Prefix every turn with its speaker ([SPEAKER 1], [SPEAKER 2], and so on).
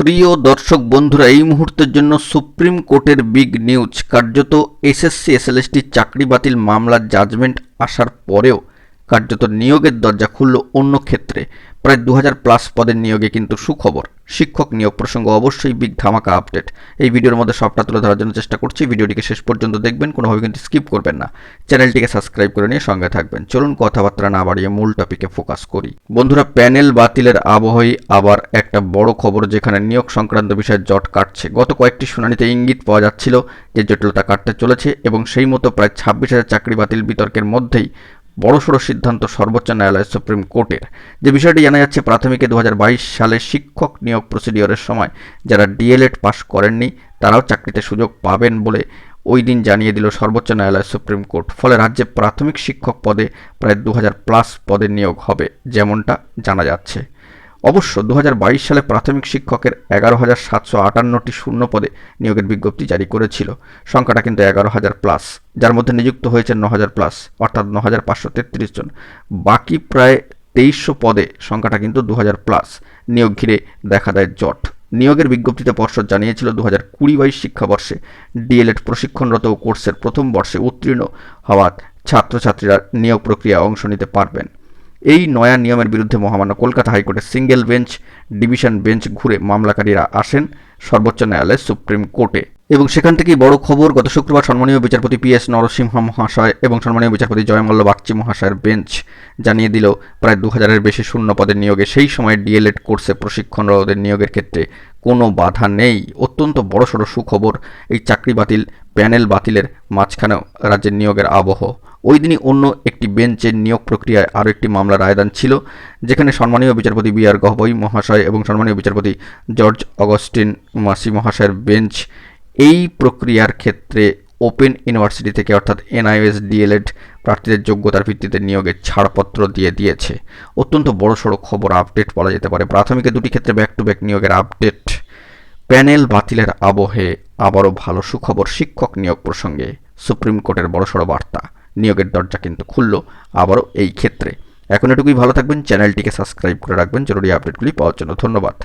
[SPEAKER 1] প্রিয় দর্শক বন্ধুরা, এই মুহূর্তের জন্য সুপ্রিম কোর্টের বিগ নিউজ, কার্যত এসএসসি, এসএলএসটি চাকরি বাতিল মামলার জাজমেন্ট আসার পরেও কার্যত নিয়োগের দরজা খুলল অন্য ক্ষেত্রে। প্রায় দু হাজার প্লাস পদের নিয়োগে কিন্তু সুখবর। শিক্ষক নিয়োগ প্রসঙ্গ অবশ্যই বিগ ধামাকা আপডেট এই ভিডিওর মধ্যে সবটা তুলে ধরার জন্য চেষ্টা করছি। ভিডিওটিকে শেষ পর্যন্ত দেখবেন, কোনোভাবে কিন্তু স্কিপ করবেন না। চ্যানেলটিকে সাবস্ক্রাইব করে নিয়ে সঙ্গে থাকবেন। চলুন কথাবার্তা না বাড়িয়ে মূল টপিকে ফোকাস করি। বন্ধুরা প্যানেল বাতিলের আবহাওয়ায় আবার একটা বড় খবর যেখানে নিয়োগ সংক্রান্ত বিষয়ে জট কাটছে। গত কয়েকটি শুনানিতে ইঙ্গিত পাওয়া যাচ্ছিল যে জটিলতা কাটতে চলেছে এবং সেই মতো প্রায় ছাব্বিশ হাজার চাকরি বাতিল বিতর্কের মধ্যেই বড়সড় সিদ্ধান্ত সর্বোচ্চ ন্যায়ালয় সুপ্রিম কোর্টের। যে বিষয়টি জানা যাচ্ছে, প্রাথমিকে দু হাজার বাইশ সালে শিক্ষক নিয়োগ প্রসিডিওরের সময় যারা ডিএলএড পাশ করেননি, তারাও চাকরিতে সুযোগ পাবেন বলে ওই দিন জানিয়ে দিল সর্বোচ্চ ন্যায়ালয় সুপ্রিম কোর্ট। ফলে রাজ্যে প্রাথমিক শিক্ষক পদে প্রায় দু হাজার প্লাস পদে নিয়োগ হবে, যেমনটা জানা যাচ্ছে। অবশ্য দু হাজার বাইশ সালে প্রাথমিক শিক্ষকের এগারো হাজার সাতশো আটান্নটি শূন্য পদে নিয়োগের বিজ্ঞপ্তি জারি করেছিল। সংখ্যাটা কিন্তু এগারো হাজার প্লাস, যার মধ্যে নিযুক্ত হয়েছে ন হাজার প্লাস, অর্থাৎ ন হাজার পাঁচশো তেত্রিশ জন। বাকি প্রায় তেইশশো পদে সংখ্যাটা কিন্তু দু হাজার প্লাস, নিয়োগ ঘিরে দেখা দেয় জট। নিয়োগের বিজ্ঞপ্তিতে পর্ষদ জানিয়েছিল দু হাজার কুড়ি বাইশ শিক্ষাবর্ষে ডিএলএড প্রশিক্ষণরত কোর্সের প্রথম বর্ষে উত্তীর্ণ হওয়া ছাত্রছাত্রীরা নিয়োগ প্রক্রিয়ায় অংশ নিতে পারবেন। এই নয়া নিয়মের বিরুদ্ধে মহামান্য কলকাতা হাইকোর্টের সিঙ্গেল বেঞ্চ, ডিভিশন বেঞ্চ ঘুরে মামলাকারীরা আসেন সর্বোচ্চ ন্যায়ালয় সুপ্রিম কোর্টে। এবং সেখান থেকেই বড় খবর, গত শুক্রবার সম্মানীয় বিচারপতি পি এস নরসিংহ মহাশয় এবং সম্মানীয় বিচারপতি জয়মল্ল বাগচি মহাশয়ের বেঞ্চ জানিয়ে দিল, প্রায় দু হাজারের বেশি শূন্য পদের নিয়োগে সেই সময় ডিএলএড কোর্সে প্রশিক্ষণরতদের নিয়োগের ক্ষেত্রে কোনো বাধা নেই। অত্যন্ত বড়সড় সুখবর, এই চাকরি বাতিল, প্যানেল বাতিলের মাঝখানেও রাজ্যের নিয়োগের আবহ। ওই দিনই অন্য একটি বেঞ্চের নিয়োগ প্রক্রিয়ায় আরও একটি মামলা রায়দান ছিল, যেখানে সম্মানীয় বিচারপতি বি আর গহবই মহাশয় এবং সম্মানীয় বিচারপতি জর্জ অগস্টিন মাসি মহাশয়ের বেঞ্চ এই প্রক্রিয়ার ক্ষেত্রে ওপেন ইউনিভার্সিটি থেকে অর্থাৎ এনআইএস ডিএলএড প্রার্থীদের যোগ্যতার ভিত্তিতে নিয়োগের ছাড়পত্র দিয়ে দিয়েছে। অত্যন্ত বড়সড় খবর আপডেট বলা যেতে পারে। প্রাথমিকে দুটি ক্ষেত্রে ব্যাক টু ব্যাক নিয়োগের আপডেট। প্যানেল বাতিলের আবহে আবারও ভালো সুখবর শিক্ষক নিয়োগ প্রসঙ্গে সুপ্রিম কোর্টের বড়সড় বার্তা। নিয়োগের দরজা কিন্তু খুলল আবারও এই ক্ষেত্রে। এখন এটুকুই, ভালো থাকবেন, চ্যানেলটিকে সাবস্ক্রাইব করে রাখবেন, জরুরি আপডেটগুলি পাওয়ার জন্য ধন্যবাদ।